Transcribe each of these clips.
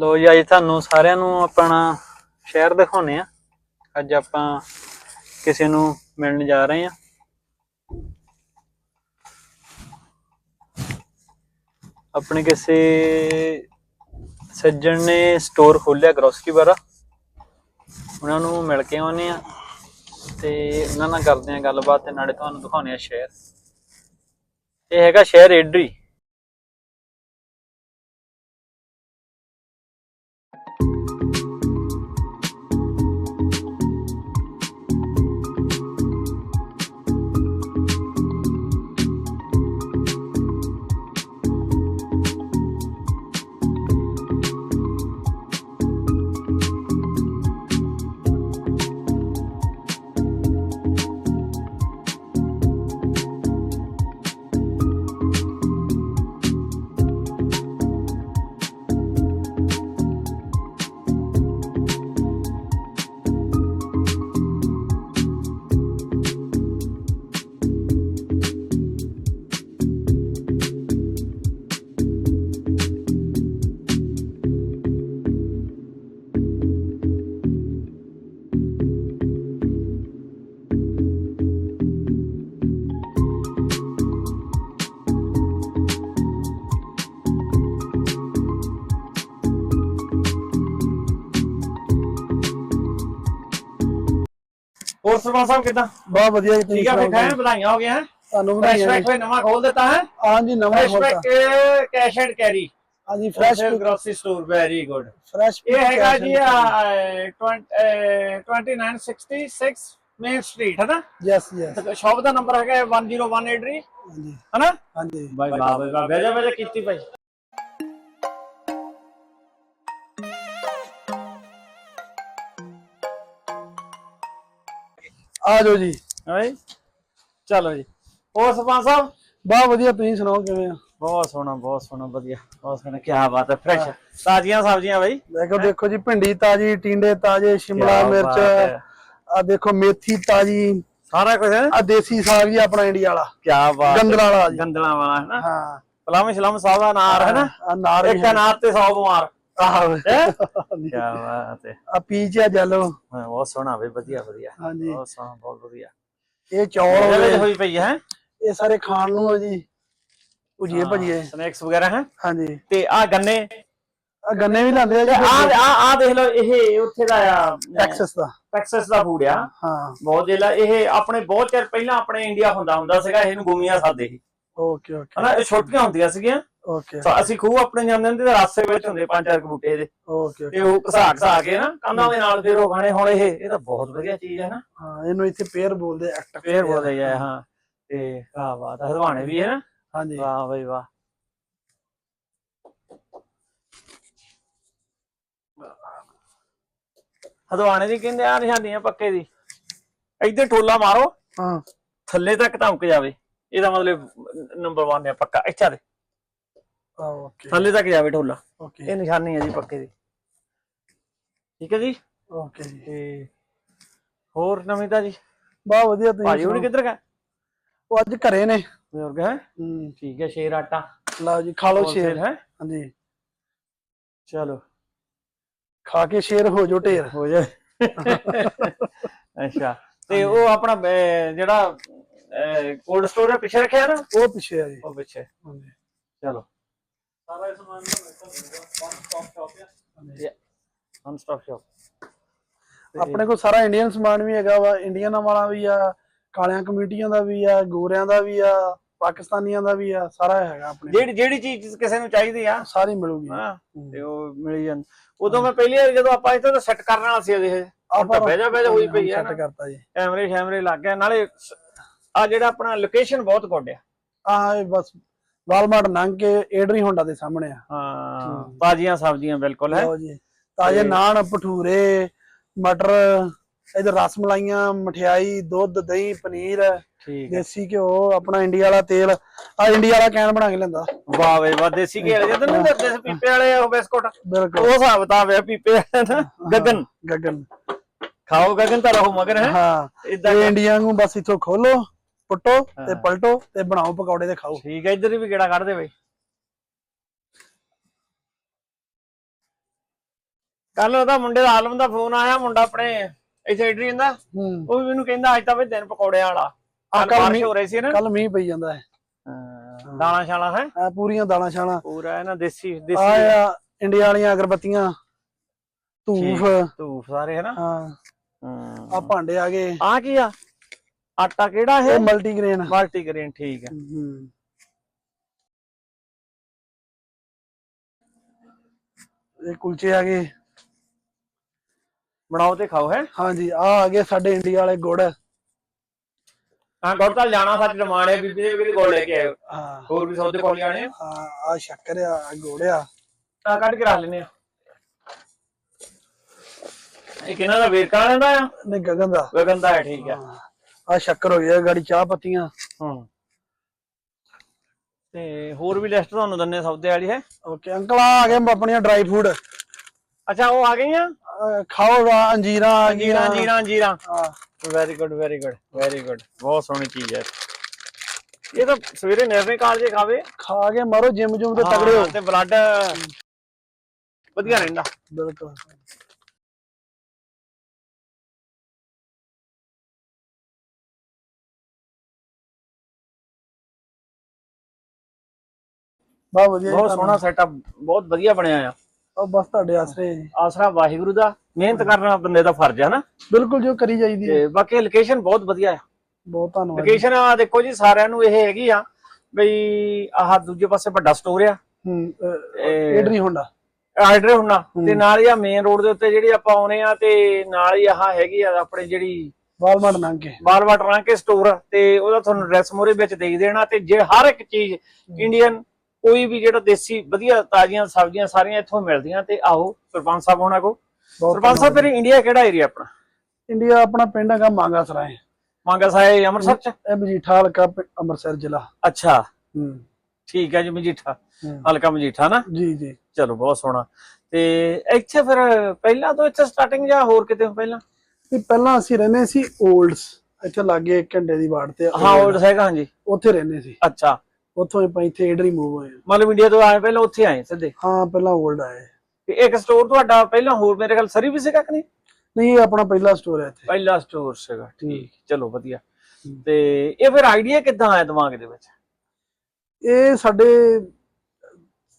ਲੋ ਜੀ, ਅੱਜ ਤੁਹਾਨੂੰ ਸਾਰਿਆਂ ਨੂੰ ਆਪਣਾ ਸ਼ਹਿਰ ਦਿਖਾਉਨੇ ਆ ਅੱਜ ਆਪਾਂ ਕਿਸੇ ਨੂੰ ਮਿਲਣ ਜਾ ਰਹੇ ਆ ਆਪਣੇ ਕਿਸੇ ਸੱਜਣ ਨੇ ਸਟੋਰ ਖੋਲਿਆ ਗਰੋਸਰੀ ਵਾਲਾ। ਉਹਨਾਂ ਨੂੰ ਮਿਲ ਕੇ ਆਉਨੇ ਆ ਤੇ ਉਹਨਾਂ ਨਾਲ ਕਰਦੇ ਆ ਗੱਲਬਾਤ ਤੇ ਨਾਲੇ ਤੁਹਾਨੂੰ ਦਿਖਾਉਨੇ ਆ ਸ਼ਹਿਰ। ਇਹ ਹੈਗਾ ਸ਼ਹਿਰ ਏਡਰੀ ਹੋਰ ਸਰਪੰਚ ਸਾਹਿਬ ਕਿਦਾਂ ਬਹੁਤ ਵਧੀਆ ਜੀ ਤੁਸੀਂ ਠੀਕ ਆ ਫਿਰ ਸੁਣਾਓ ਖਾਣ ਵਧਾਈਆਂ ਹੋ ਗਿਆ ਹੈ ਤੁਹਾਨੂੰ ਫਰੈਸ਼ ਵਧਾਈਆਂ ਪੈਕ ਕੋਈ ਨਵਾਂ ਖੋਲ ਦਿੱਤਾ ਹੈ ਹਾਂਜੀ ਨਵਾਂ ਫਰੈਸ਼ ਖੋਲਤਾ ਪੈਕ ਕੈਸ਼ ਐਂਡ ਕੈਰੀ ਹਾਂਜੀ fresh fresh grocery store very good fresh ਇਹ ਹੈਗਾ ਜੀ 2966 ਮੇਨ ਸਟਰੀਟ ਹੈ ਨਾ ਯੈਸ ਯੈਸ ਸ਼ਾਪ ਦਾ ਨੰਬਰ ਹੈਗਾ 1018 ਹਾਂਜੀ ਹੈ ਨਾ ਹਾਂਜੀ ਬਾਈ ਵਾਹ ਬਾਈ ਵਾਹ ਬੇਜਾ ਬੇਜਾ ਕੀਤੀ ਭਾਈ ਆ ਜਾਓ ਜੀ। ਹਾਂ ਚਲੋ ਜੀ। ਹੋਰ ਸਰਪੰਚ ਸਾਹਿਬ? ਬਹੁਤ ਵਧੀਆ ਤੁਸੀਂ ਸੁਣਾਓ ਕਿਵੇਂ ਆ? ਬਹੁਤ ਸੋਹਣਾ ਬਹੁਤ ਸੋਹਣਾ ਵਧੀਆ। ਬਹੁਤ ਸੋਹਣਾ ਕੀ ਬਾਤ ਹੈ ਫਰੈਸ਼ ਤਾਜ਼ੀਆਂ ਸਬਜ਼ੀਆਂ ਬਾਈ? ਦੇਖੋ ਦੇਖੋ ਜੀ ਭਿੰਡੀ ਤਾਜੀ ਟਿੰਡੇ ਤਾਜੇ ਸ਼ਿਮਲਾ ਮਿਰਚ। ਆ ਦੇਖੋ ਮੇਥੀ ਤਾਜੀ। ਸਾਰਾ ਕੁਝ ਆ ਦੇਸੀ ਸਾਗ ਜੀ ਆਪਣਾ ਇੰਡੀਆ ਵਾਲਾ। ਕੀ ਬਾਤ। ਗੰਦਲਾਂ ਵਾਲਾ ਜੀ। ਗੰਦਲਾਂ ਵਾਲਾ ਹੈ ਨਾ? ਹਾਂ। ਸਲਾਮ ਸਲਾਮ ਸਾਹਿਬ ਦਾ ਨਾਰ ਹੈ ਨਾ? ਨਾਰ ਇੱਕ ਅਨਾਰ ਤੇ 100 ਬਿਮਾਰ। ਆਹੋ। ਹੈ? ਕੀ ਬਾਤ ਹੈ। ਆ ਪੀਚ ਆ ਜੈਲੋ। ਹਾਂ, ਬਹੁਤ ਸੋਹਣਾ ਬਈ ਵਧੀਆ ਵਧੀਆ। ਹਾਂਜੀ। ਬਹੁਤ ਸੋਹਣਾ ਬਹੁਤ ਵਧੀਆ। ਇਹ ਚੌਲ ਇਹਦੇ ਵਿੱਚ ਹੋਵੇ ਹੋਈ ਪਈ ਹੈ ਇਹ ਸਾਰੇ ਖਾਣ ਨੂੰ ਆ ਜੀ। ਭੁਜੀਏ ਭਜੀਏ। ਸਨੈਕਸ ਵਗੈਰਾ ਹੈ? ਹਾਂਜੀ। ਤੇ ਆ ਗੰਨੇ। ਆ ਗੰਨੇ ਵੀ ਲਾਉਂਦੇ ਆ ਜੀ ਆ ਆ ਆ ਦੇਖ ਲਓ ਇਹ ਉੱਥੇ ਦਾ ਆ ਟੈਕਸਸ ਦਾ। ਟੈਕਸਸ ਦਾ ਫੂਡ ਆ। ਹਾਂ। ਬਹੁਤ ਜਿਹੜਾ ਇਹ ਆਪਣੇ ਬਹੁਤ ਚਿਰ ਪਹਿਲਾਂ ਆਪਣੇ ਇੰਡੀਆ ਹੁੰਦਾ ਹੁੰਦਾ ਸੀਗਾ ਇਹਨੂੰ ਗੁਮੀਆਂ ਸਾਦੇ ਸੀ। ਓਕੇ ਓਕੇ ਹਨਾ ਇਹ ਛੋਟੀਆਂ ਹੁੰਦੀਆਂ ਸੀਗੀਆਂ। ਓਕੇ ਤਾਂ ਅਸੀਂ ਖੂਹ ਆਪਣੇ ਜਾਂਦੇ ਹੁੰਦੇ ਤੇ ਰਾਸਤੇ ਵਿੱਚ ਹੁੰਦੇ ਪੰਜ ਚਾਰ ਕੁ ਬੂਟੇ ਦੇ ਓਕੇ ਤੇ ਉਹ ਘਸਾ ਘਸਾ ਕੇ ਨਾ ਕੰਨਾਂ ਦੇ ਨਾਲ ਫਿਰ ਉਹ ਖਾਣੇ ਹੁਣ ਇਹ ਇਹ ਤਾਂ ਬਹੁਤ ਵਧੀਆ ਚੀਜ਼ ਹੈ ਨਾ। ਹਾਂ ਇਹਨੂੰ ਇੱਥੇ ਪੇਅਰ ਬੋਲਦੇ ਐਕਟ ਫੇਰ ਬੋਲਦੇ ਜਾਏ ਹਾਂ। ਤੇ ਆ ਬਾਤ ਹੈ ਹਦਵਾਣੇ ਵੀ ਹੈ ਨਾ। ਹਾਂਜੀ। ਵਾਹ ਬਈ ਵਾਹ। ਹਦਵਾਣੇ ਦੀ ਕਹਿੰਦੇ ਆ ਨਿਸ਼ਾਨੀਆਂ ਪੱਕੇ ਦੀ। ਇੱਧਰ ਟੋਲਾ ਮਾਰੋ। ਹਾਂ। ਥੱਲੇ ਤੱਕ ਧਮਕ ਜਾਵੇ। ਇਹਦਾ ਮਤਲਬ ਨੰਬਰ 1 ਹੈ ਪੱਕਾ। ਇੱਛਾ ਦੇ। ਓਕੇ ਥੱਲੇ ਤੱਕ ਜਾਵੇ ਟੋਲਾ ਓਕੇ ਇਹ ਨਿਸ਼ਾਨੀ ਹੈ ਜੀ ਪੱਕੇ ਦੀ। ਠੀਕ ਹੈ ਜੀ? ਓਕੇ ਜੀ। ਤੇ ਹੋਰ ਨਵੀਂ ਜੀ? ਬਹੁਤ ਵਧੀਆ ਤੁਸੀਂ ਭਾਜੀ ਹੁਣ। ਕਿੱਧਰ ਗਏ? ਉਹ ਅੱਜ ਘਰੇ ਨੇ। ਬਜ਼ੁਰਗ ਹੈ? ਹੂੰ। ਠੀਕ ਹੈ ਸ਼ੇਰ ਆਟਾ। ਲਓ ਜੀ ਖਾ ਲਓ ਸ਼ੇਰ। ਹੈ? ਹਾਂਜੀ। ਚਲੋ। ਖਾ ਕੇ ਸ਼ੇਰ ਹੋ ਜੋ ਢੇਰ। ਹੋ ਜਾਏ। ਅੱਛਾ। ਤੇ ਉਹ ਆਪਣਾ ਜਿਹੜਾ ਕੋਲਡ ਸਟੋਰ ਹੈ ਪਿੱਛੇ ਰੱਖਿਆ ਨਾ? ਉਹ ਪਿੱਛੇ ਆ ਜੀ। ਉਹ ਪਿੱਛੇ। ਹਾਂਜੀ। ਚਲੋ। ਸਾਰਾ ਇਹ ਸਮਾਨ ਦਾ ਵਨ ਸਟਾਪ ਸ਼ਾਪ ਆ ਵਨ ਸਟਾਪ ਸ਼ਾਪ ਆਪਣੇ ਕੋਲ ਸਾਰਾ ਇੰਡੀਅਨ ਸਮਾਨ ਵੀ ਹੈਗਾ ਵਾ। ਇੰਡੀਅਨ ਵਾਲਾ ਵੀ ਆ ਕਾਲਿਆਂ ਕਮੇਟੀਆਂ ਦਾ ਵੀ ਆ ਗੋਰਿਆਂ ਦਾ ਵੀ ਆ ਪਾਕਿਸਤਾਨੀਆਂ ਦਾ ਵੀ ਆ ਸਾਰਾ ਹੈਗਾ ਆਪਣੇ। ਜਿਹੜੀ ਜਿਹੜੀ ਚੀਜ਼ ਕਿਸੇ ਨੂੰ ਚਾਹੀਦੀ ਆ ਸਾਰੀ ਮਿਲੂਗੀ। ਹਾਂ। ਤੇ ਉਹ ਮਿਲ ਜਾਂਦੀ। ਉਦੋਂ ਮੈਂ ਪਹਿਲੀ ਵਾਰ ਜਦੋਂ ਆਪਾਂ ਇੱਥੇ ਤਾਂ ਸੈੱਟ ਕਰਨ ਵਾਲਾ ਸੀ ਇਹ ਤਾਂ ਬਹਿ ਜਾ ਬਹਿ ਜਾ ਹੋਈ ਪਈ ਆ ਸੈੱਟ ਕਰਤਾ ਜੀ। ਕੈਮਰੇ ਸ਼ੈਮਰੇ ਲੱਗ ਗਏ। ਨਾਲੇ ਆ ਜਿਹੜਾ ਆਪਣਾ ਲੋਕੇਸ਼ਨ ਬਹੁਤ ਗੁੱਡ ਆ। ਬਸ ਵਾਲਮਾਰਟ ਲੰਘ ਕੇ ਏਡਰੀ ਹੋਂਡਾ ਦੇ ਸਾਹਮਣੇ ਆ। ਹਾਂ। ਤਾਜ਼ੀਆਂ ਸਬਜ਼ੀਆਂ ਬਿਲਕੁਲ। ਹੈ ਲਓ ਜੀ ਤਾਜ਼ੇ ਨਾਨ ਭਟੂਰੇ ਮਟਰ ਇਧਰ ਰਸ ਮਲਾਈਆਂ ਮਠਿਆਈ ਦੁੱਧ ਦਹੀਂ ਪਨੀਰ ਠੀਕ ਦੇਸੀ ਘਿਓ ਆਪਣਾ ਇੰਡੀਆ ਵਾਲਾ ਤੇਲ। ਆ ਇੰਡੀਆ ਵਾਲਾ ਕੈਨ ਬਣਾ ਕੇ ਲੈਂਦਾ ਵਾਹ ਵੇ ਵਾਹ ਦੇਸੀ ਘੇਲੇ ਜਦੋਂ ਨਹੀਂ ਦਿੰਦੇ ਸੀ ਪੀਪੇ ਵਾਲੇ ਉਹ ਬਿਸਕੁਟ। ਬਿਲਕੁਲ। ਉਹ ਹਿਸਾਬ ਤਾਂ ਵੇ ਪੀਪੇ ਵਾਲੇ ਨਾ ਗਗਨ। ਗਗਨ। ਖਾਓ ਗਗਨ ਤਾਂ ਰਹੋ ਮਗਰ ਹੈ। ਹਾਂ ਇਦਾਂ ਇੰਡੀਆ ਨੂੰ ਬਸ ਇੱਥੋਂ ਖੋਲੋ। ਪੁੱਟੋ ਤੇ। ਪਲਟੋ ਤੇ ਬਣਾਓ ਪਕੌੜੇ ਤੇ ਖਾਓ। ਠੀਕ ਹੈ ਇੱਧਰ ਵੀ ਗੇੜਾ ਕੱਢ ਦੇ ਬਈ। ਕੱਲ ਉਹਦਾ ਮੁੰਡੇ ਦਾ ਆਲਮ ਦਾ ਫੋਨ ਆਇਆ ਮੁੰਡਾ ਆਪਣੇ ਇੱਥੇ ਐਡਰੀਨ ਦਾ ਉਹ ਵੀ ਮੈਨੂੰ ਕਹਿੰਦਾ ਅੱਜ ਤਾਂ ਵੀ ਦਿਨ ਪਕੌੜਿਆਂ ਵਾਲਾ। ਕੱਲ ਮੀਂਹ- ਹੋ ਰਹੀ ਸੀ ਨਾ। ਕੱਲ ਮੀਂਹ ਪਈ ਜਾਂਦਾ ਹੈ। ਦਾਣਾ ਸ਼ਾਲਾ ਹੈ? ਆ ਪੂਰੀਆਂ ਦਾਲਾਂ ਛਾਲਾਂ। ਪੂਰਾ ਹੈ ਨਾ ਦੇਸੀ। ਦੇਸੀ ਆ ਇੰਡੀਆ ਵਾਲੀਆਂ ਅਗਰਬੱਤੀਆਂ ਧੂਫ। ਧੂਫ ਸਾਰੇ ਹੈ। ਨਾ ਹਾਂ। ਆ ਭਾਂਡੇ ਆ ਗਏ। ਆ ਕੀ ਆ? ਆਟਾ ਕਿਹੜਾ ਇਹ? ਹੈ ਮਲਟੀ ਗ੍ਰੇਨ ਮਲਟੀ ਗ੍ਰੇਨ ਠੀਕ ਹੈ ਹੂੰ। ਇਹ ਕੁਲਚੇ ਆ ਗਏ। ਬਣਾਓ ਤੇ ਖਾਓ ਹੈ। ਹਾਂਜੀ ਆ ਆ ਗਏ ਸਾਡੇ ਇੰਡੀਆ ਵਾਲੇ ਗੁੜ। ਹਾਂ ਗੌਰਤਲ ਜਾਣਾ ਸੱਚ ਡਮਾਣੇ ਬੀਬੀ ਦੇ ਵੀ ਗੋਲ ਲੈ ਕੇ ਆਇਓ ਹਾਂ। ਹੋਰ ਵੀ ਸੌਦੇ ਕੋਲ ਜਾਣੇ ਆ ਆ ਸ਼ੱਕਰ ਆ ਆਹ ਗੁੜ ਆ। ਤਾਂ ਕੱਢ ਕੇ ਰੱਖ ਲੈਨੇ ਆ। ਇਹ ਕਿਹਨਾਂ ਦਾ ਵੇਰਕਾ ਵਾਲਿਆਂ ਦਾ ਆ? ਨੇ ਗਗਨ ਦਾ। ਗਗਨ ਦਾ ਹੈ ਠੀਕ ਹੈ। ਆ ਸ਼ੱਕਰ ਹੋ ਗਿਆ ਗਾੜੀ ਚਾਹ ਪੱਤੀਆਂ। ਹਾਂ। ਤੇ ਹੋਰ ਵੀ ਲਿਸਟ ਤੁਹਾਨੂੰ ਦੰਨੇ ਸੌਦੇ ਵਾਲੀ ਹੈ? ਓਕੇ ਅੰਕਲ ਆ ਆ ਗਏ ਆਪਣੀਆਂ ਡਰਾਈ ਫੂਡ ਅੱਛਾ ਉਹ ਆ ਗਈਆਂ? ਖਾਓ ਰਾ ਅੰਜੀਰਾਂ ਆ ਜੀਰਾ ਗਈਆਂ ਜੀਰਾ ਜੀਰਾ ਹਾਂ। Very good very good very good ਬਹੁਤ ਸੋਹਣੀ ਚੀਜ਼ ਹੈ। ਇਹ ਤਾਂ ਸਵੇਰੇ ਨਿਰਣੇ ਕਾਲਜੇ ਖਾਵੇ। ਖਾ ਕੇ ਮਾਰੋ ਜਿਮ ਜੁਮ ਤੇ ਤਗੜੇ ਹੋ ਹਾਂ, ਤੇ ਬਲੱਡ ਵਧੀਆ ਰਹਿੰਦਾ। ਬਿਲਕੁਲ। ਬਾ ਵਧੀਆ ਬਹੁਤ ਸੋਹਣਾ ਸੈਟਅਪ ਬਹੁਤ ਵਧੀਆ ਬਣਿਆ ਆ। ਉਹ ਬਸ ਤੁਹਾਡੇ ਆਸਰੇ ਆਸਰਾ ਵਾਹਿਗੁਰੂ ਦਾ ਮਿਹਨਤ ਕਰਨਾ ਬੰਦੇ ਦਾ ਫਰਜ਼ ਹੈ ਨਾ। ਬਿਲਕੁਲ ਜੋ ਕਰੀ ਜਾਈਦੀ ਹੈ। ਤੇ ਬਾਕੀ ਲੋਕੇਸ਼ਨ ਬਹੁਤ ਵਧੀਆ ਆ। ਬਹੁਤ ਧੰਨਵਾਦ ਲੋਕੇਸ਼ਨ ਆ ਦੇਖੋ ਜੀ ਸਾਰਿਆਂ ਨੂੰ ਇਹ ਹੈਗੀ ਆ ਬਈ ਆਹ ਦੂਜੇ ਪਾਸੇ ਵੱਡਾ ਸਟੋਰ ਆ। ਹੂੰ ਇਹ- ਏਡਰੀ ਹੋਂਡਾ ਆਰਡਰ ਹੁੰਨਾ ਤੇ ਨਾਲ ਹੀ ਆ ਮੇਨ ਰੋਡ ਦੇ ਉੱਤੇ ਜਿਹੜੀ ਆਪਾਂ ਆਉਨੇ ਆ ਤੇ ਨਾਲ ਹੀ ਆਹ ਹੈਗੀ ਆ ਆਪਣੀ ਜਿਹੜੀ ਵਾਲਮਾਰਟ ਲੰਘ ਕੇ। ਬਾਰ ਬਾਰ ਰਾਂ ਕੇ ਸਟੋਰ ਤੇ ਉਹਦਾ ਤੁਹਾਨੂੰ ਐਡਰੈਸ ਮੋਰੇ ਵਿੱਚ ਦੇ ਹੀ ਦੇਣਾ ਤੇ ਜੇ ਹਰ ਇੱਕ ਚੀਜ਼ ਇੰਡੀਅਨ ਕੋਈ ਵੀ ਜਿਹੜਾ ਦੇਸੀ ਵਧੀਆ ਤਾਜ਼ੀਆਂ ਸਬਜ਼ੀਆਂ ਸਾਰੀਆਂ ਇੱਥੋਂ ਮਿਲਦੀਆਂ ਤੇ ਆਓ ਸਰਪੰਚ ਸਾਹਿਬ ਹੋਣਾ ਕੋ ਸਰਪੰਚ ਸਾਹਿਬ ਫਿਰ ਇੰਡੀਆ ਕਿਹੜਾ ਏਰੀਆ ਆਪਣਾ? ਇੰਡੀਆ ਆਪਣਾ ਪਿੰਡ ਹੈਗਾ ਮਾਂਗਾ ਸਰਾਏ। ਮੰਗਾ ਸਾਹਿਬ ਅੰਮ੍ਰਿਤਸਰ ਚ? ਇਹ ਮਜੀਠਾ ਹਲਕਾ ਅੰਮ੍ਰਿਤਸਰ ਜ਼ਿਲ੍ਹਾ। ਅੱਛਾ। ਹੂੰ। ਠੀਕ ਹੈ ਜੀ ਮਜੀਠਾ। ਹਲਕਾ ਮਜੀਠਾ ਨਾ? ਜੀ ਜੀ। ਚਲੋ ਬਹੁਤ ਸੋਹਣਾ। ਤੇ ਇੱਥੇ ਫਿਰ ਪਹਿਲਾਂ ਤੋਂ ਇੱਥੇ ਸਟਾਰਟਿੰਗ ਜਾਂ ਹੋਰ ਕਿਤੇ ਪਹਿਲਾਂ? ਵੀ ਪਹਿਲਾਂ ਅਸੀਂ ਰਹਿੰਦੇ ਸੀ 올ਡਸ ਇੱਥੇ ਲਾਗੇ ਇੱਕ ਘੰਟੇ ਦੀ ਵਾਟ ਤੇ ਹਾਂ Old, ਉਹ ਹੈਗਾ ਹਾਂਜੀ। ਉੱਥੇ ਰਹਿੰਦੇ ਸੀ। ਅੱਛਾ। ਉੱਥੋਂ ਆਪਾਂ ਇੱਥੇ ਏਡਰੀ ਮੂਵ ਹੋਏ ਹਾਂ। ਮਤਲਬ ਇੰਡੀਆ ਤੋਂ ਆਏ ਪਹਿਲਾਂ ਉੱਥੇ ਆਏ ਸਿੱਧੇ? ਹਾਂ ਪਹਿਲਾਂ 올ਡ ਆਏ। ਤੇ ਇੱਕ ਸਟੋਰ ਤੁਹਾਡਾ ਪਹਿਲਾਂ ਹੋਰ ਮੇਰੇ ਖਿਆਲ ਸਰੀ ਵੀ ਸੀਗਾ ਕਿ ਨਹੀਂ? ਨਹੀਂ ਇਹ ਆਪਣਾ ਪਹਿਲਾ ਸਟੋਰ ਹੈ ਇੱਥੇ। ਪਹਿਲਾ ਸਟੋਰ ਸੀਗਾ ਠੀਕ ਚਲੋ ਵਧੀਆ। ਤੇ ਇਹ ਫਿਰ ਆਈਡੀਆ ਕਿੱਦਾਂ ਆਇਆ ਦਿਮਾਗ ਦੇ ਵਿੱਚ? ਇਹ ਸਾਡੇ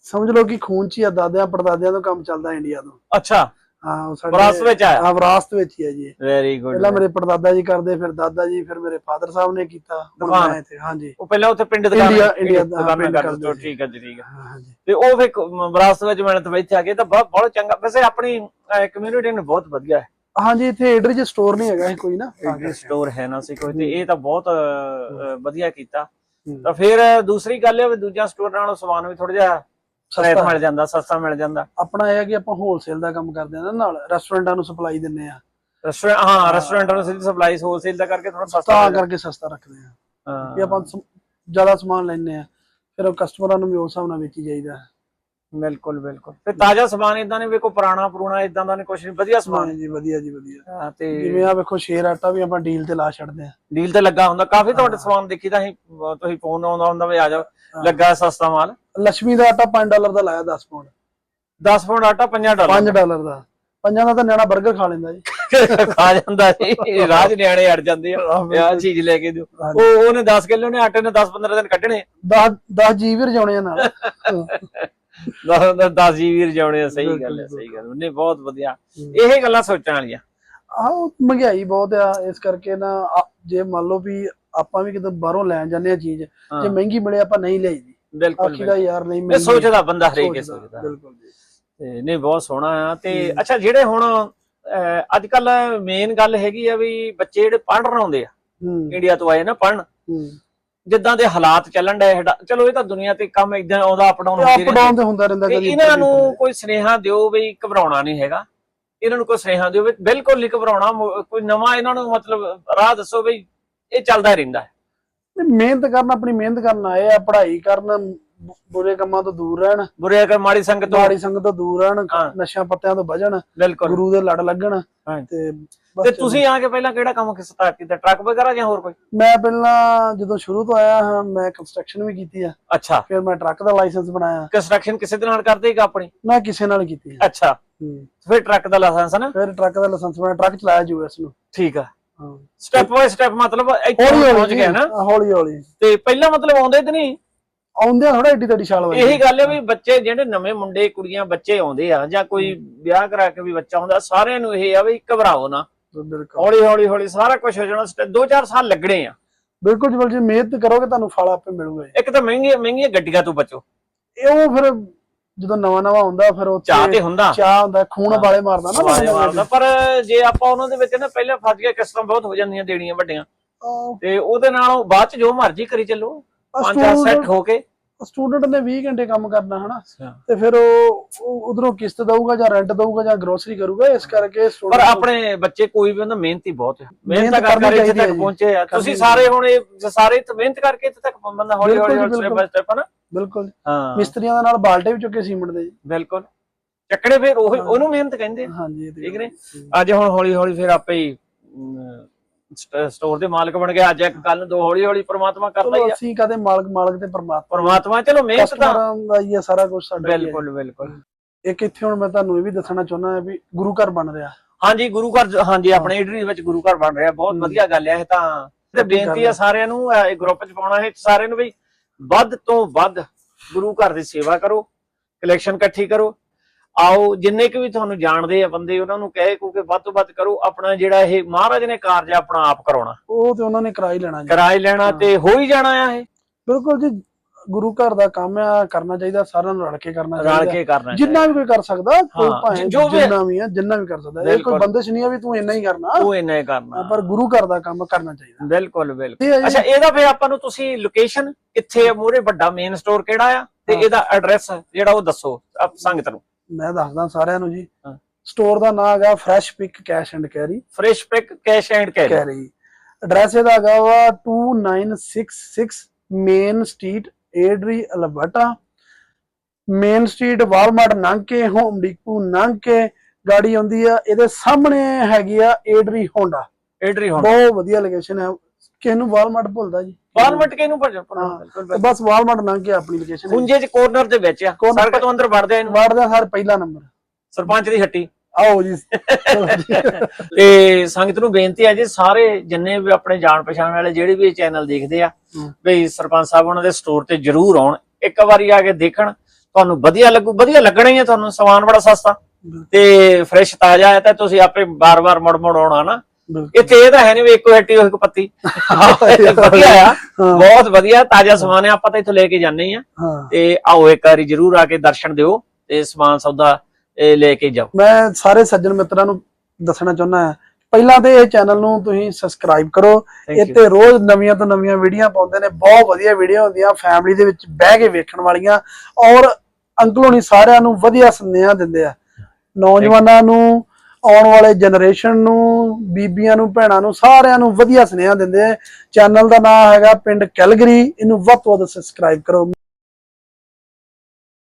ਸਮਝ ਲਓ ਕਿ ਖੂਨ ਚ ਹੀ ਆ ਦਾਦਿਆਂ ਪੜਦਾਦਿਆਂ ਤੋਂ ਕੰਮ ਚੱਲਦਾ ਇੰਡੀਆ ਤੋਂ। ਅੱਛਾ। ਹਾਂ ਉਹ ਸਾਡੇ ਵਿਰਾਸਤ ਵਿੱਚ ਆਇਆ ਹਾਂ ਵਿਰਾਸਤ ਵਿੱਚ ਹੀ ਹੈ ਜੀ ਇਹ। ਵੈਰੀ ਗੁੱਡ ਪਹਿਲਾਂ ਮੇਰੇ ਪੜਦਾਦਾ ਜੀ ਕਰਦੇ ਫਿਰ ਦਾਦਾ ਜੀ ਫਿਰ ਮੇਰੇ ਫਾਦਰ ਸਾਹਿਬ ਨੇ ਕੀਤਾ ਹੁਣ ਦੁਕਾਨ। ਮੈਂ ਇੱਥੇ ਹਾਂਜੀ ਉਹ ਪਹਿਲਾਂ ਉੱਥੇ ਪਿੰਡ ਦੁਕਾਨ ਇੰਡੀਆ- ਇੰਡੀਆ ਦਾ ਦੁਕਾਨਾਂ ਪਿੰਡ ਕਰਦੇ ਕਰਦੇ ਸੀ। ਸੀ। ਠੀਕ ਹੈ ਜੀ ਠੀਕ ਹੈ ਹਾਂ, ਹਾਂਜੀ ਤੇ ਉਹ ਫਿਰ ਵਿਰਾਸਤ ਵਿੱਚ ਮਿਲਣ ਤੋਂ ਇੱਥੇ ਆ ਗਏ ਤਾਂ ਬਹੁਤ ਬਹੁਤ ਚੰਗਾ ਵੈਸੇ ਆਪਣੀ ਕਮਿਊਨਿਟੀ ਨੂੰ ਬਹੁਤ ਵਧੀਆ ਹੈ ਹਾਂਜੀ ਇੱਥੇ ਏਡਰੀ ਚ ਸਟੋਰ ਨਹੀਂ ਹੈਗਾ ਇਹ ਕੋਈ ਨਾ ਸਟੋਰ ਹੈ ਨਾ ਸੀ ਕੋਈ ਤੇ ਇਹ ਤਾਂ ਬਹੁਤ ਅ, ਅ, ਵਧੀਆ ਕੀਤਾ ਹੂੰ। ਤਾਂ ਫਿਰ ਦੂਸਰੀ ਗੱਲ ਇਹ ਵੀ ਦੂਜਿਆਂ ਸਟੋਰ ਨਾਲੋਂ ਸਮਾਨ ਵੀ ਥੋੜਾ ਜਿਹਾ ਰੇਟ ਸਸਤਾ ਮਿਲ ਜਾਂਦਾ ਸਸਤਾ ਮਿਲ ਜਾਂਦਾ। ਆਪਣਾ ਇਹ ਹੈ ਕਿ ਆਪਾਂ ਹੋਲਸੇਲ ਦਾ ਕੰਮ ਕਰਦੇ ਹਾਂ ਨਾ ਨਾਲ ਰੈਸਟੋਰੈਂਟਾਂ ਨੂੰ ਸਪਲਾਈ ਦਿੰਨੇ ਆ ਰੈਸਟੋਰੈਂਟ ਹਾਂ ਰੈਸਟੋਰੈਂਟ ਨੂੰ ਸਿੱਧੀ ਸਪਲਾਈ ਹੋਲਸੇਲ ਦਾ ਕਰਕੇ ਥੋੜਾ ਸਸਤਾ ਤਾਂ। ਕਰਕੇ ਸਸਤਾ ਰੱਖਦੇ ਆ ਹਾਂ, ਕਿ ਆਪਾਂ ਜ਼ਿਆਦਾ ਸਮਾਨ ਲੈਣੇ ਆ ਫਿਰ ਉਹ ਕਸਟਮਰਾਂ ਨੂੰ ਵੀ ਉਸ ਹਿਸਾਬ ਨਾਲ ਵੇਚੀ ਜਾਈਦਾ। ਬਿਲਕੁਲ ਬਿਲਕੁਲ। ਤੇ ਤਾਜ਼ਾ ਸਮਾਨ ਇਦਾਂ ਨਹੀਂ ਵੇਖੋ ਪੁਰਾਣਾ ਪੁਰਾਣਾ ਇਦਾਂ ਦਾ ਨਹੀਂ ਕੁਝ ਨਹੀਂ ਵਧੀਆ ਸਮਾਨ। ਜੀ ਵਧੀਆ ਜੀ ਵਧੀਆ। ਹਾਂ, ਤੇ ਜਿਵੇਂ ਆ ਵੇਖੋ ਸ਼ੇਰ ਆਟਾ ਵੀ ਆਪਾਂ ਡੀਲ ਤੇ ਲਾ ਛੱਡਦੇ ਆ ਡੀਲ ਤੇ ਲੱਗਾ ਹੁੰਦਾ ਕਾਫੀ ਤੁਹਾਡੇ ਸਮਾਨ ਦੇਖੀ ਤਾਂ ਅਸੀਂ ਤੁਸੀਂ ਫੋਨ ਆਉਂਦਾ ਹੁੰਦਾ ਵੀ ਆ ਜਾਓ। ਲੱਗਾ ਸਸਤਾ ਮਾਲ। ਲక్ష్ਮੀ ਦਾ ਆਟਾ 5 ਡਾਲਰ ਦਾ ਲਾਇਆ 10 ਪਾਉਂਡ 10 ਪਾਉਂਡ ਆਟਾ 5 ਡਾਲਰ 5 ਡਾਲਰ ਦਾ। ਪੰਜਾਂ ਦਾ ਤਾਂ ਨਿਆਣਾ 버ਗਰ ਖਾ ਲੈਂਦਾ ਜੀ। ਖਾ ਜਾਂਦਾ ਜੀ। ਰਾਜ ਨਿਆਣੇ ਅੜ ਜਾਂਦੇ ਆ। ਆ ਚੀਜ਼ ਲੈ ਕੇ ਦਿਓ। ਉਹ ਉਹਨੇ 10 ਕਿਲੋ ਨੇ ਆਟੇ ਨੇ 10 15 ਦਿਨ ਕੱਢਣੇ। 10 10 ਜੀਵ ਰਜਾਉਣੇ ਆ ਨਾਲ। 10 10 ਜੀਵ ਰਜਾਉਣੇ ਆ। ਸਹੀ ਗੱਲ ਹੈ ਸਹੀ ਗੱਲ ਉਹਨੇ ਬਹੁਤ ਵਧੀਆ। ਇਹ ਗੱਲਾਂ ਸੋਚਣ ਵਾਲੀਆਂ। ਆਹ ਮਹਿੰਗਾਈ ਬਹੁਤ ਆ। ਇਸ ਕਰਕੇ ਨਾ ਜੇ ਮੰਨ ਲਓ ਵੀ ਆਪਾਂ ਵੀ ਕਿਤੇ ਬਾਹਰੋਂ ਲੈਣ ਜਾਂਦੇ ਆ ਚੀਜ਼। ਜੇ ਮਹਿੰਗੀ ਮਿਲੇ ਆਪਾਂ ਨਹੀਂ ਲਈਦੀ ਬਿਲਕੁਲ ਆਖੀਦਾ ਯਾਰ ਨਹੀਂ ਇਹ ਮਹਿੰਗੀ ਸੋਚਦਾ ਬੰਦਾ ਹਰੇਕ ਹੀ ਸੋਚਦਾ, ਬਿਲਕੁਲ ਜੀ। ਤੇ ਨਹੀਂ ਬਹੁਤ ਸੋਹਣਾ ਆ। ਤੇ ਅੱਛਾ ਜਿਹੜੇ ਹੁਣ ਅੱਜ ਕੱਲ ਮੇਨ ਗੱਲ ਹੈਗੀ ਆ ਵੀ ਬੱਚੇ ਜਿਹੜੇ ਪੜ੍ਹਨ ਆਉਂਦੇ ਆ ਇੰਡੀਆ ਤੋਂ ਆਏ ਨਾ ਪੜ੍ਹਨ। ਜਿੱਦਾਂ ਦੇ ਹਾਲਾਤ ਚੱਲਣ ਸਾਡਾ ਚਲੋ ਇਹ ਤਾਂ ਦੁਨੀਆ ਤੇ ਕੰਮ ਇਦਾਂ ਆਉਂਦਾ ਅਪ ਡਾਊਨ ਹੁੰਦੀ ਅਪ ਰਹਿੰਦੀ ਡਾਊਨ ਤੇ ਹੁੰਦਾ ਰਹਿੰਦਾ ਕਦੀ ਇਹਨਾਂ ਨੂੰ ਕੋਈ ਸੁਨੇਹਾ ਦਿਓ ਵੀ ਘਬਰਾਉਣਾ ਨਹੀਂ ਹੈਗਾ। ਇਹਨਾਂ ਨੂੰ ਕੋਈ ਸੁਨੇਹਾ ਦਿਓ ਵੀ ਬਿਲਕੁਲ ਨਹੀਂ ਘਬਰਾਉਣਾ ਮੋ- ਕੋਈ ਨਵਾਂ ਇਹਨਾਂ ਨੂੰ ਮਤਲਬ ਰਾਹ ਦੱਸੋ ਵੀ ਇਹ ਚੱਲਦਾ ਰਹਿੰਦਾ ਹੈ। ਮਿਹਨਤ ਕਰਨ ਆਪਣੀ ਮਿਹਨਤ ਕਰਨ ਆਏ ਆ ਪੜ੍ਹਾਈ ਕਰਨ ਬੁ- ਬੁਰੇ ਕੰਮਾਂ ਤੋਂ ਦੂਰ ਰਹਿਣ। ਬੁਰੇ ਅਗਰ ਮਾੜੀ ਸੰਗਤ ਤੋਂ ਮਾੜੀ ਸੰਗਤ ਤੋਂ ਦੂਰ ਰਹਿਣ ਹਾਂ। ਨਸ਼ਿਆਂ ਪੱਤਿਆਂ ਤੋਂ ਬਚਣ ਬਿਲਕੁਲ। ਗੁਰੂ ਦੇ ਲੜ ਲੱਗਣ ਹਾਂ। ਤੇ ਬਸ ਤੇ ਤੁਸੀਂ ਆ ਕੇ ਪਹਿਲਾਂ ਕਿਹੜਾ ਕੰਮ ਸਟਾਰਟ ਕੀਤਾ ਟਰੱਕ ਵਗੈਰਾ ਜਾਂ ਹੋਰ ਕੋਈ? ਮੈਂ ਪਹਿਲਾਂ ਜਦੋਂ ਸ਼ੁਰੂ ਤੋਂ ਆਇਆ ਹਾਂ ਮੈਂ ਕੰਸਟਰਕਸ਼ਨ ਵੀ ਕੀਤੀ ਆ। ਅੱਛਾ। ਫਿਰ ਮੈਂ ਟਰੱਕ ਦਾ ਲਾਇਸੈਂਸ ਬਣਾਇਆ। ਕੰਸਟਰਕਸ਼ਨ ਕਿਸੇ ਦੇ ਨਾਲ ਕਰਦੇ ਹੀ ਆਪਣੀ? ਮੈਂ ਕਿਸੇ ਨਾਲ ਕੀਤੀ ਆ। ਅੱਛਾ। ਹੂੰ। ਫਿਰ ਟਰੱਕ ਦਾ ਲਾਇਸੈਂਸ ਨਾ? ਫਿਰ ਟਰੱਕ ਦਾ ਲਾਇਸੈਂਸ ਮੈਂ ਟਰੱਕ ਚਲਾਇਆ ਯੂਐਸ ਨੂੰ। ਠੀਕ ਆ। ਹਾਂ। ਸਟੈਪ ਬਾਈ ਸਟੈਪ ਮਤਲਬ ਇੱਥੇ ਹੌਲੀ ਪਹੁੰਚ ਗਿਆ ਨਾ। ਹੌਲੀ ਹੌਲੀ। ਤੇ ਪਹਿਲਾਂ ਮਤਲਬ ਆਉਂਦੇ ਤੇ ਨਹੀਂ? ਆਉਂਦੇ ਥੋੜਾ ਏਡੀ ਤੜੀ ਛਾਲ ਵਾਲੀ ਇਹੀ ਗੱਲ ਹੈ ਵੀ ਬੱਚੇ ਜਿਹੜੇ ਨਵੇਂ ਮੁੰਡੇ ਕੁੜੀਆਂ ਬੱਚੇ ਆਉਂਦੇ ਆ ਜਾਂ ਕੋਈ ਵਿਆਹ ਕਰਾ ਕੇ ਵੀ ਬੱਚਾ ਆਉਂਦਾ ਸਾਰਿਆਂ ਨੂੰ ਇਹ ਆ ਵੀ ਘਬਰਾਓ ਨਾ। ਬਿਲਕੁਲ। ਹੌਲੀ ਹੌਲੀ ਹੌਲੀ ਸਾਰਾ ਕੁਝ ਹੋ ਜਾਣਾ ਦੋ ਚਾਰ ਸਾਲ ਲੱਗਣੇ ਆ। ਬਿਲਕੁਲ ਜੀ ਜੇ ਮਿਹਨਤ ਕਰੋਗੇ ਤੁਹਾਨੂੰ ਫਲ ਆਪੇ ਮਿਲੂਗਾ ਇੱਕ ਤਾਂ ਮਹਿੰਗੀਆਂ ਮਹਿੰਗੀਆਂ ਗੱਡੀਆਂ ਤੋਂ ਬਚੋ। ਇਹ ਉਹ ਫਿਰ ਜਦੋਂ ਨਵਾਂ ਨਵਾਂ ਹੁੰਦਾ ਫਿਰ ਉਹ ਚਾਹ ਤੇ ਹੁੰਦਾ। ਚਾਹ ਹੁੰਦਾ ਖੂਨ ਵਾਲੇ ਮਾਰਦਾ ਨਾ ਆਵਾਜ਼ ਬੰਦਾ ਮਾਰਦਾ। ਪਰ ਜੇ ਆਪਾਂ ਉਹਨਾਂ ਦੇ ਵਿੱਚ ਨਾ ਪਹਿਲਾਂ ਫਸ ਗਏ ਕਿਸਤਾਂ ਬਹੁਤ ਹੋ ਜਾਂਦੀਆਂ ਦੇਣੀਆਂ ਵੱਡੀਆਂ। ਤੇ ਉਹਦੇ ਨਾਲ ਬਾਅਦ ਚ ਜੋ ਮਰਜ਼ੀ ਕਰੀ ਚੱਲੋ। ਪੰਜ ਸੈੱਟ ਹੋ ਕੇ। ਸਟੂਡੈਂਟ ਨੇ 20 ਘੰਟੇ ਕੰਮ ਕਰਨਾ ਹਨਾ? ਤੇ ਫਿਰ ਉਹ ਉਧਰੋਂ ਕਿਸ਼ਤ ਦਊਗਾ ਜਾਂ ਰੈਂਟ ਦਊਗਾ ਜਾਂ ਗਰੋਸਰੀ ਕਰੂਗਾ ਇਸ ਕਰਕੇ ਪਰ ਆਪਣੇ ਬੱਚੇ ਕੋਈ ਵੀ ਉਹਨਾਂ ਮਿਹਨਤੀ ਬਹੁਤ ਹੈ। ਮਿਹਨਤ ਮਿਹਨਤ ਕਰ ਕਰਨੀ ਕਰ ਇੱਥੇ ਤੱਕ। ਪਹੁੰਚੇ ਆ। ਤੁਸੀਂ ਸਾਰੇ ਹੁਣ ਇਹ ਸਾਰੇ ਮਿਹਨਤ ਕਰਕੇ ਇੱਥੇ ਤੱਕ ਬੰਦਾ ਹੌਲੀ ਹੌਲੀ ਸਟੈਪ ਬਾਈ ਸਟੈਪ ਨਾ ਬਿਲਕੁਲ ਹਾਂ। ਮਿਸਤਰੀਆਂ ਦੇ ਨਾਲ ਬਾਲਟੇ ਵੀ ਚੁੱਕੇ ਸੀਮੈਂਟ ਦੇ ਜੀ। ਬਿਲਕੁਲ। ਚੱਕਣੇ ਫਿਰ ਉਹ ਉਹਨੂੰ ਮਿਹਨਤ ਕਹਿੰਦੇ ਆ। ਹਾਂਜੀ ਇਹ ਤੇ ਠੀਕ ਨੇ? ਅੱਜ ਹੁਣ ਹੌਲੀ ਹੌਲੀ ਫਿਰ ਆਪੇ ਹੀ ਸਟੋਰ ਦੇ ਮਾਲਕ ਬਣ ਗਏ। ਅੱਜ ਇੱਕ ਕੱਲ ਨੂੰ ਦੋ ਹੌਲੀ ਹੌਲੀ ਪ੍ਰਮਾਤਮਾ ਕਰਦਾ ਹੀ ਆ। ਅਸੀਂ ਕਦੇ ਮਾਲਕ ਮਾਲਕ ਤੇ ਪਰਮਾਤਮਾ ਪ੍ਰਮਾਤਮਾ ਚਲੋ ਮਿਹਨਤ ਤਾਂ। ਕਸਟਮਰਾਂ ਦਾ ਹੀ ਹੈ ਸਾਰਾ ਕੁਝ ਸਾਡਾ ਹੀ ਹੈ। ਬਿਲਕੁਲ ਬਿਲਕੁਲ। ਇੱਕ ਇੱਥੇ ਹੁਣ ਮੈਂ ਤੁਹਾਨੂੰ ਇਹ ਵੀ ਦੱਸਣਾ ਚਾਹੁੰਦਾ ਹਾਂ ਵੀ ਗੁਰੂ ਘਰ ਬਣ ਰਿਹਾ। ਹਾਂਜੀ ਗੁਰੂ ਘਰ ਹਾਂਜੀ ਆਪਣੇ ਇਡਰੀ ਵਿੱਚ ਗੁਰੂ ਘਰ ਬਣ ਰਿਹਾ। ਬਹੁਤ ਵਧੀਆ ਗੱਲ ਹੈ ਇਹ ਤਾਂ। ਤੇ ਬੇਨਤੀ ਆ ਸਾਰਿਆਂ ਨੂੰ ਇਹ ਗਰੁੱਪ ਚ ਪਾਉਣਾ ਹੈ ਸਾਰਿਆਂ ਨੂੰ ਵੀ ਵੱਧ ਤੋਂ ਵੱਧ ਗੁਰੂ ਘਰ ਦੀ ਸੇਵਾ ਕਰੋ ਕਲੈਕਸ਼ਨ ਇਕੱਠੀ ਕਰੋ। ਆਓ ਜਿੰਨੇ ਕੁ ਵੀ ਤੁਹਾਨੂੰ ਜਾਣਦੇ ਆ ਬੰਦੇ ਉਹਨਾਂ ਨੂੰ ਕਹੇ ਕਿਉਂਕਿ ਵੱਧ ਤੋਂ ਵੱਧ ਕਰੋ ਆਪਣਾ ਜਿਹੜਾ ਇਹ ਮਹਾਰਾਜ ਨੇ ਕਾਰਜ ਆਪਣਾ ਆਪ ਕਰਾਉਣਾ। ਉਹ ਤੇ ਉਹਨਾਂ ਨੇ ਕਰਾ ਹੀ ਲੈਣਾ ਜੀ। ਕਿਰਾਏ ਲੈਣਾ ਤੇ ਹੋ ਹੀ ਜਾਣਾ ਆ ਇਹ। ਬਿਲਕੁਲ ਜੀ ਗੁਰੂ ਘਰ ਦਾ ਕੰਮ ਆ ਕਰਨਾ ਚਾਹੀਦਾ ਸਾਰਿਆਂ ਨੂੰ ਰਲ ਕੇ ਕਰਨਾ ਰਲ ਚਾਹੀਦਾ। ਕੇ ਕਰਨਾ ਜਿੰਨਾ ਵੀ ਕੋਈ ਕਰ ਸਕਦਾ ਕੋਈ ਹਾਂ, ਭਾਵੇਂ ਜੋ ਵੀ- ਜਿੰਨਾ ਵੀ ਆ ਜਿੰਨਾ ਵੀ ਕਰ ਸਕਦਾ। ਇਹ ਕੋਈ ਬਿਲਕੁਲ। ਬੰਦਿਸ਼ ਨਹੀਂ ਆ ਵੀ ਤੂੰ ਇੰਨਾ ਹੀ ਕਰਨਾ। ਉਹ ਇੰਨਾ ਹੀ ਕਰਨਾ। ਪਰ ਗੁਰੂ ਘਰ ਦਾ ਕੰਮ ਕਰਨਾ ਚਾਹੀਦਾ। ਬਿਲਕੁਲ ਬਿਲਕੁਲ। ਇਹ ਹੈ ਜੀ, ਅੱਛਾ ਇਹਦਾ ਫਿਰ ਆਪਾਂ ਨੂੰ ਤੁਸੀਂ ਲੋਕੇਸ਼ਨ ਕਿੱਥੇ ਆ ਮੂਰੇ ਵੱਡਾ ਮੇਨ ਸਟੋਰ ਕਿਹੜਾ ਆ? ਤੇ ਹਾਂ। ਇਹਦਾ ਐਡਰੈਸ ਜਿਹੜਾ ਉਹ ਦੱਸੋ ਆਪ ਸੰਗਤ ਨੂੰ। ਮੈਂ ਦੱਸਦਾ ਸਾਰਿਆਂ ਨੂੰ ਜੀ। ਹਾਂ। ਸਟੋਰ ਦਾ ਨਾਮ ਹੈਗਾ fresh pick cash and carry fresh pick cash and carry carry address ਇਹਦਾ ਹੈਗਾ ਵਾ 2966 main street Airdrie Alberta main street Walmart ਲੰਘ ਕੇ ਹੋਮ ਡਿਪੂ ਲੰਘ ਕੇ ਗਾੜੀ ਆਉਂਦੀ ਆ। ਇਹਦੇ ਸਾਹਮਣੇ ਹੈਗੀ ਆ ਏਡਰੀ ਹੋਂਡਾ ਐਡਰੀ ਹੁਣ ਬਹੁਤ ਵਧੀਆ ਲੋਕੇਸ਼ਨ ਹੈ ਕਿਸ ਨੂੰ ਵਾਲਮਾਰਟ ਭੁੱਲਦਾ ਜੀ। ਗਵਰਨਮੈਂਟ ਕਿਹਨੂੰ। ਤੇ ਬਸ ਵਾਲਮਾਰਟ ਲੰਘ ਕੇ ਆਪਣੀ ਲੋਕੇਸ਼ਨ ਖੁੰਝੇ ਚ ਕਾਰਨਰ ਦੇ ਵਿੱਚ ਆ। ਸੜਕ ਤੋਂ ਅੰਦਰ ਵੜਦੇ ਆ ਇਹਨੂੰ। ਵਾਰਡ ਦਾ ਸਰ ਪਹਿਲਾ ਨੰਬਰ। ਸਰਪੰਚ ਦੀ ਹੱਟੀ। ਆਓ ਜੀ। ਤੇ ਸੰਗਤ ਨੂੰ ਬੇਨਤੀ ਹੈ ਜੀ ਸਾਰੇ ਜਿੰਨੇ ਵੀ ਆਪਣੇ ਜਾਣ ਪਛਾਣ ਵਾਲੇ ਜਿਹੜੇ ਵੀ ਇਹ ਚੈਨਲ ਦੇਖਦੇ ਆ। ਵੀ ਸਰਪੰਚ ਸਾਹਿਬ ਉਹਨਾਂ ਦੇ ਸਟੋਰ ਤੇ ਜ਼ਰੂਰ ਆਉਣ। ਇੱਕ ਵਾਰੀ ਆ ਕੇ ਦੇਖਣ ਤੁਹਾਨੂੰ ਵਧੀਆ ਲੱਗੂ ਵਧੀਆ ਲੱਗਣਾ ਹੀ ਹੈ ਤੁਹਾਨੂੰ ਸਮਾਨ ਬੜਾ ਸਸਤਾ। ਤੇ ਫਰੈਸ਼ ਤਾਜ਼ਾ ਹੈ ਤਾਂ ਤੁਸੀਂ ਆਪੇ ਬਾਰ-ਬਾਰ ਮੁੜ-ਮੁੜ ਆਉਣਾ ਨਾ। ਇੱਥੇ ਇਹ ਤਾਂ ਹੈ ਨਹੀਂ ਵੀ ਇੱਕੋ ਹੱਟੀ ਉਹ ਇੱਕ ਪੱਤੀ। ਵਧੀਆ ਆ। ਬਹੁਤ ਵਧੀਆ ਤਾਜ਼ਾ ਸਮਾਨ ਹੈ ਆਪਾਂ ਤਾਂ ਇੱਥੋਂ ਲੈ ਕੇ ਜਾਂਦੇ ਆ। ਤੇ ਆਓ ਇੱਕ ਵਾਰੀ ਜਰੂਰ ਆ ਕੇ ਦਰਸ਼ਨ ਦਿਓ। ਤੇ ਸਮਾਨ ਸੌਦਾ ਇਹ ਲੈ ਕੇ ਜਾਓ। ਮੈਂ ਸਾਰੇ ਸੱਜਣ ਮਿੱਤਰਾਂ ਨੂੰ ਦੱਸਣਾ ਚਾਹੁੰਦਾ ਹਾਂ ਪਹਿਲਾਂ ਤੇ ਇਹ ਚੈਨਲ ਨੂੰ ਤੁਸੀਂ ਸਬਸਕ੍ਰਾਈਬ ਕਰੋ. ਇੱਥੇ ਰੋਜ਼ ਨਵੀਆਂ ਤੋਂ ਨਵੀਆਂ ਵੀਡੀਓ ਪਾਉਂਦੇ ਨੇ ਬਹੁਤ ਵਧੀਆ ਵੀਡੀਓ ਹੁੰਦੀਆਂ ਫੈਮਿਲੀ ਦੇ ਵਿੱਚ ਬਹਿ ਕੇ ਵੇਖਣ ਵਾਲੀਆਂ ਔਰ ਅੰਕਲ ਹੋਣੀ ਸਾਰਿਆਂ ਨੂੰ ਵਧੀਆ ਸੁਨੇਹਾ ਦਿੰਦੇ ਆ। ਨੌਜਵਾਨਾਂ ਨੂੰ ਆਉਣ ਵਾਲੇ ਜਨਰੇਸ਼ਨ ਨੂੰ ਬੀਬੀਆਂ ਨੂੰ ਭੈਣਾਂ ਨੂੰ ਸਾਰਿਆਂ ਨੂੰ ਵਧੀਆ ਸੁਨੇਹਾ ਦਿੰਦੇ ਆ। ਚੈਨਲ ਦਾ ਨਾਮ ਹੈਗਾ ਪਿੰਡ ਕੈਲਗਰੀ ਇਹਨੂੰ ਵੱਧ ਤੋਂ ਵੱਧ ਸਬਸਕ੍ਰਾਈਬ ਕਰੋ।